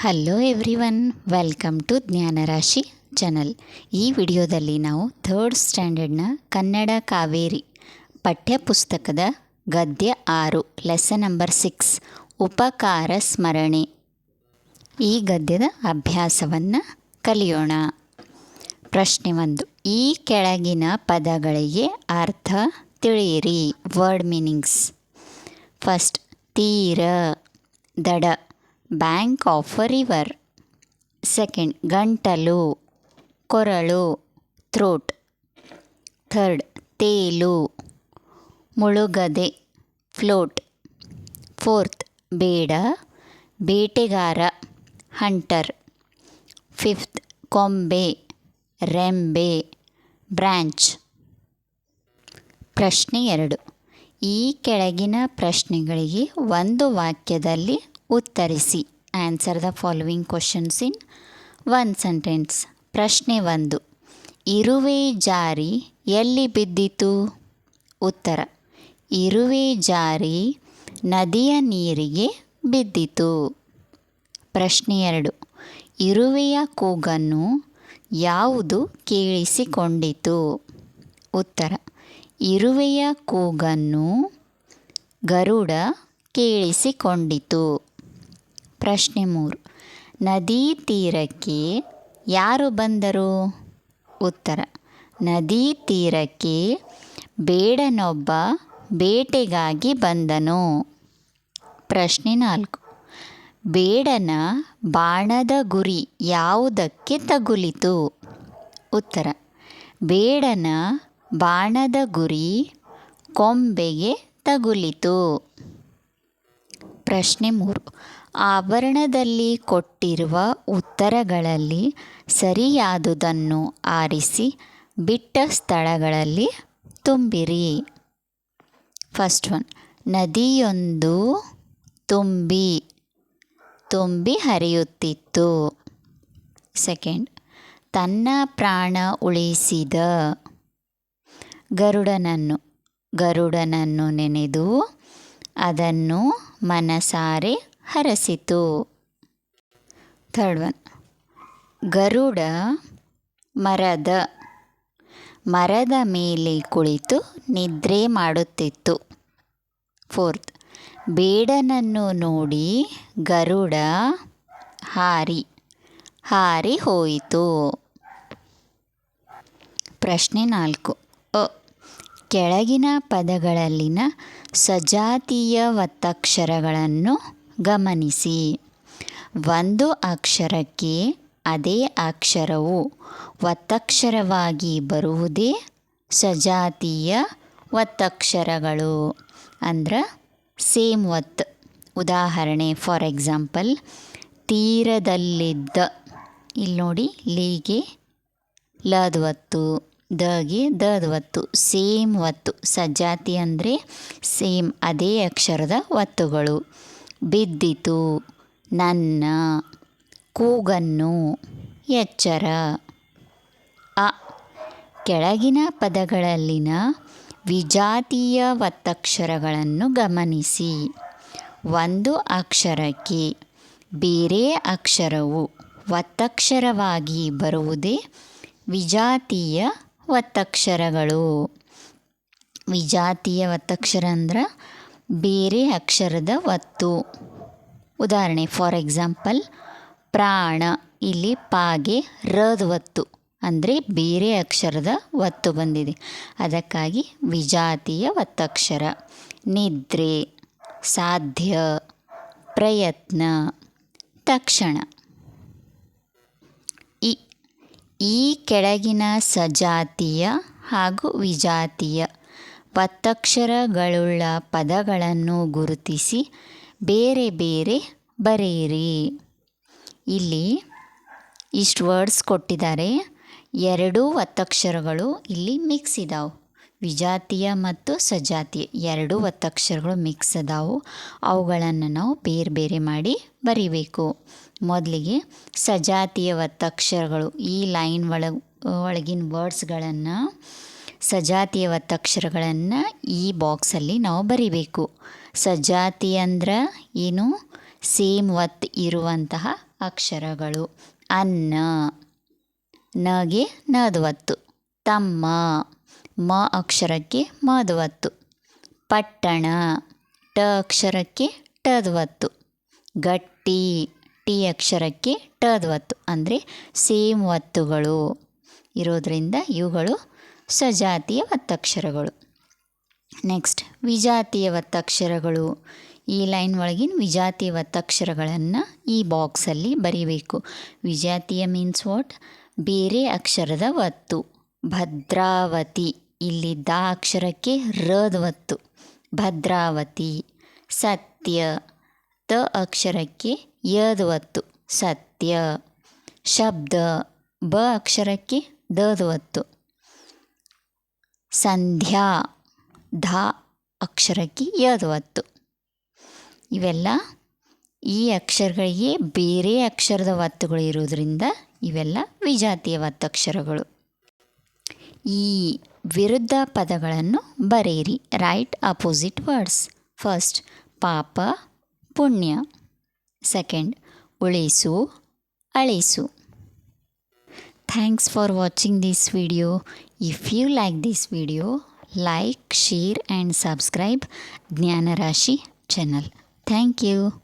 Hello everyone welcome to Jnanarashi channel ಈ ವಿಡಿಯೋದಲ್ಲಿ ನಾವು ಥರ್ಡ್ ಸ್ಟ್ಯಾಂಡರ್ಡ್ನ ಕನ್ನಡ ಕಾವೇರಿ ಪಠ್ಯಪುಸ್ತಕದ ಗದ್ಯ ಆರು ಲೆಸನ್ ನಂಬರ್ ಸಿಕ್ಸ್ ಉಪಕಾರ ಸ್ಮರಣೆ. ಈ ಗದ್ಯದ ಅಭ್ಯಾಸವನ್ನು ಕಲಿಯೋಣ. ಪ್ರಶ್ನೆ ಒಂದು, ಈ ಕೆಳಗಿನ ಪದಗಳಿಗೆ ಅರ್ಥ ತಿಳಿಯಿರಿ. ವರ್ಡ್ ಮೀನಿಂಗ್ಸ್ ಫಸ್ಟ್ ತೀರ, ದಡ. Bank of river. ಸೆಕೆಂಡ್, ಗಂಟಲು, ಕೊರಳು, ಥ್ರೋಟ್. ಥರ್ಡ್, ತೇಲು, ಮುಳುಗದೆ, ಫ್ಲೋಟ್. ಫೋರ್ತ್, ಬೇಡ, ಬೇಟೆಗಾರ, ಹಂಟರ್. ಫಿಫ್ತ್, ಕೊಂಬೆ, ರೆಂಬೆ ಬ್ರ್ಯಾಂಚ್ ಪ್ರಶ್ನೆ ಎರಡು. ಈ ಕೆಳಗಿನ ಪ್ರಶ್ನೆಗಳಿಗೆ ಒಂದು ವಾಕ್ಯದಲ್ಲಿ ಉತ್ತರಿಸಿ. Answer the following questions in one sentence ಪ್ರಶ್ನೆ ಒಂದು. ಇರುವೆ ಜಾರಿ ಎಲ್ಲಿ ಬಿದ್ದಿತು? ಉತ್ತರ. ಇರುವೆ ಜಾರಿ ನದಿಯ ನೀರಿಗೆ ಬಿದ್ದಿತು. ಪ್ರಶ್ನೆ ಎರಡು. ಇರುವೆಯ ಕೂಗನ್ನು ಯಾವುದು ಕೇಳಿಸಿಕೊಂಡಿತು? ಉತ್ತರ. ಇರುವೆಯ ಕೂಗನ್ನು ಗರುಡ ಕೇಳಿಸಿಕೊಂಡಿತು. ಪ್ರಶ್ನೆ ಮೂರು. ನದಿ ತೀರಕ್ಕೆ ಯಾರು ಬಂದರು? ಉತ್ತರ. ನದಿ ತೀರಕ್ಕೆ ಬೇಡನೊಬ್ಬ ಬೇಟೆಗಾಗಿ ಬಂದನು. ಪ್ರಶ್ನೆ ನಾಲ್ಕು. ಬೇಡನ ಬಾಣದ ಗುರಿ ಯಾವುದಕ್ಕೆ ತಗುಲಿತು? ಉತ್ತರ. ಬೇಡನ ಬಾಣದ ಗುರಿ ಕೊಂಬೆಗೆ ತಗುಲಿತು. ಪ್ರಶ್ನೆ ಮೂರು. ಆವರಣದಲ್ಲಿ ಕೊಟ್ಟಿರುವ ಉತ್ತರಗಳಲ್ಲಿ ಸರಿಯಾದುದನ್ನು ಆರಿಸಿ ಬಿಟ್ಟ ಸ್ಥಳಗಳಲ್ಲಿ ತುಂಬಿರಿ. ಫಸ್ಟ್ ಒನ್ ನದಿಯೊಂದು ತುಂಬಿ ತುಂಬಿ ಹರಿಯುತ್ತಿತ್ತು. ಸೆಕೆಂಡ್ ತನ್ನ ಪ್ರಾಣ ಉಳಿಸಿದ ಗರುಡನನ್ನು ಗರುಡನನ್ನು ನೆನೆದು ಅದನ್ನು ಮನಸಾರೆ ಹರಸಿತು. Third one. ಗರುಡ ಮರದ. ಮರದ ಮೇಲೆ ಕುಳಿತು ನಿದ್ರೆ ಮಾಡುತ್ತಿತ್ತು. ಫೋರ್ತ್. ಬೇಡನನ್ನು ನೋಡಿ ಗರುಡ ಹಾರಿ. ಹಾರಿ ಹೋಯಿತು. ಪ್ರಶ್ನೆ ನಾಲ್ಕು. ಅ. ಕೆಳಗಿನ ಪದಗಳಲ್ಲಿನ ಸಜಾತೀಯ ಒತ್ತಕ್ಷರಗಳನ್ನು ಗಮನಿಸಿ. ಒಂದು ಅಕ್ಷರಕ್ಕೆ ಅದೇ ಅಕ್ಷರವು ಒತ್ತಕ್ಷರವಾಗಿ ಬರುವುದೇ ಸಜಾತೀಯ ಒತ್ತಕ್ಷರಗಳು. ಅಂದ್ರೆ ಸೇಮ್ ಒತ್ತು ಉದಾಹರಣೆ, ಫಾರ್ ಎಕ್ಸಾಂಪಲ್, ತೀರದಲ್ಲಿದ್ದ. ಇಲ್ಲಿ ನೋಡಿ, ಲೀಗೆ ಲದ ಒತ್ತು, ದಗೆ ದದ ಒತ್ತು. ಸೇಮ್ ಒತ್ತು. ಸಜಾತಿ ಅಂದರೆ ಸೇಮ್ ಅದೇ ಅಕ್ಷರದ ಒತ್ತುಗಳು. ಬಿದ್ದಿತು. ನನ್ನ ಕೂಗನ್ನು ಎಚ್ಚರ. ಅ. ಕೆಳಗಿನ ಪದಗಳಲ್ಲಿನ ವಿಜಾತೀಯ ಒತ್ತಕ್ಷರಗಳನ್ನು ಗಮನಿಸಿ. ಒಂದು ಅಕ್ಷರಕ್ಕೆ ಬೇರೆ ಅಕ್ಷರವು ಒತ್ತಕ್ಷರವಾಗಿ ಬರುವುದೇ ವಿಜಾತೀಯ ಒತ್ತಕ್ಷರಗಳು ವಿಜಾತೀಯ ಒತ್ತಕ್ಷರ ಅಂದ್ರೆ ಬೇರೆ ಅಕ್ಷರದ ಒತ್ತು. ಉದಾಹರಣೆ ಫಾರ್ ಎಕ್ಸಾಂಪಲ್ ಪ್ರಾಣ, ಇಲ್ಲಿ ಪಾಗೆ ರದ ಒತ್ತು. ಅಂದರೆ ಬೇರೆ ಅಕ್ಷರದ ಒತ್ತು ಬಂದಿದೆ. ಅದಕ್ಕಾಗಿ ವಿಜಾತಿಯ ಒತ್ತಕ್ಷರ. ನಿದ್ರೆ, ಸಾಧ್ಯ, ಪ್ರಯತ್ನ, ತಕ್ಷಣ. ಈ ಕೆಳಗಿನ ಸಜಾತಿಯ ಹಾಗೂ ವಿಜಾತೀಯ. ಒತ್ತಕ್ಷರಗಳುಳ್ಳ ಪದಗಳನ್ನು ಗುರುತಿಸಿ ಬೇರೆ ಬೇರೆ ಬರೆಯಿರಿ. ಇಲ್ಲಿ ಇಷ್ಟು ವರ್ಡ್ಸ್ ಕೊಟ್ಟಿದ್ದಾರೆ. ಎರಡೂ ಒತ್ತಕ್ಷರಗಳು ಇಲ್ಲಿ ಮಿಕ್ಸ್ ಇದಾವೆ. ವಿಜಾತಿಯ ಮತ್ತು ಸಜಾತಿಯ ಎರಡೂ ಒತ್ತಕ್ಷರಗಳು ಮಿಕ್ಸ್ ಅದಾವು. ಅವುಗಳನ್ನು ನಾವು ಬೇರೆ ಬೇರೆ ಮಾಡಿ ಬರಿಬೇಕು. ಮೊದಲಿಗೆ ಸಜಾತಿಯ ಒತ್ತಕ್ಷರಗಳು ಈ ಲೈನ್ ಒಳಗೆ, ಒಳಗಿನ ವರ್ಡ್ಸ್ಗಳನ್ನು ಸಜಾತೀಯ ಒತ್ತಕ್ಷರಗಳನ್ನು ಈ ಬಾಕ್ಸಲ್ಲಿ ನಾವು ಬರಿಬೇಕು. ಸಜಾತಿ ಅಂದ್ರೆ ಏನು? ಸೇಮ್ ಒತ್ತು ಇರುವಂತಹ ಅಕ್ಷರಗಳು. ಅನ್ನ, ನಗೆ ನದ್ವತ್ತು. ತಮ್ಮ, ಮ ಅಕ್ಷರಕ್ಕೆ ಮದ್ವತ್ತು. ಪಟ್ಟಣ, ಟ ಅಕ್ಷರಕ್ಕೆ ಟದ್ವತ್ತು. ಗಟ್ಟಿ, ಟಿ ಅಕ್ಷರಕ್ಕೆ ಟದ್ವತ್ತು. ಅಂದರೆ ಸೇಮ್ ಒತ್ತುಗಳು ಇರೋದರಿಂದ ಇವುಗಳು ಸಜಾತಿಯ ಒತ್ತಕ್ಷರಗಳು ನೆಕ್ಸ್ಟ್ ವಿಜಾತಿಯ ಒತ್ತಕ್ಷರಗಳು ಈ ಲೈನ್ ಒಳಗಿನ ವಿಜಾತಿಯ ಒತ್ತಕ್ಷರಗಳನ್ನು ಈ ಬಾಕ್ಸಲ್ಲಿ ಬರೀಬೇಕು. ವಿಜಾತಿಯ ಮೀನ್ಸ್ ವಾಟ್ ಬೇರೆ ಅಕ್ಷರದ ಒತ್ತು ಭದ್ರಾವತಿ. ಇಲ್ಲಿ ದ ಅಕ್ಷರಕ್ಕೆ ರದ ಒತ್ತು ಭದ್ರಾವತಿ. ಸತ್ಯ. ತ ಅಕ್ಷರಕ್ಕೆ ಯದ ಒತ್ತು ಸತ್ಯ. ಶಬ್ದ. ಬ ಅಕ್ಷರಕ್ಕೆ ದದ ಒತ್ತು ಸಂಧ್ಯಾ, ಧ, ಅಕ್ಷರಕ್ಕೆ ಯಾದವತ್ತು. ಒತ್ತು ಇವೆಲ್ಲ ಈ ಅಕ್ಷರಗಳಿಗೆ ಬೇರೆ ಅಕ್ಷರದ ಒತ್ತುಗಳು ಇರುವುದರಿಂದ ಇವೆಲ್ಲ ವಿಜಾತಿಯ ಒತ್ತಕ್ಷರಗಳು ಈ ವಿರುದ್ಧ ಪದಗಳನ್ನು ಬರೆಯಿರಿ. ರೈಟ್ ಅಪೋಸಿಟ್ ವರ್ಡ್ಸ್ ಫಸ್ಟ್ ಪಾಪ, ಪುಣ್ಯ. ಸೆಕೆಂಡ್ ಉಳಿಸು, ಅಳಿಸು. Thanks for watching this video If you like this video, like, share and subscribe Jnana Rashi channel. Thank you.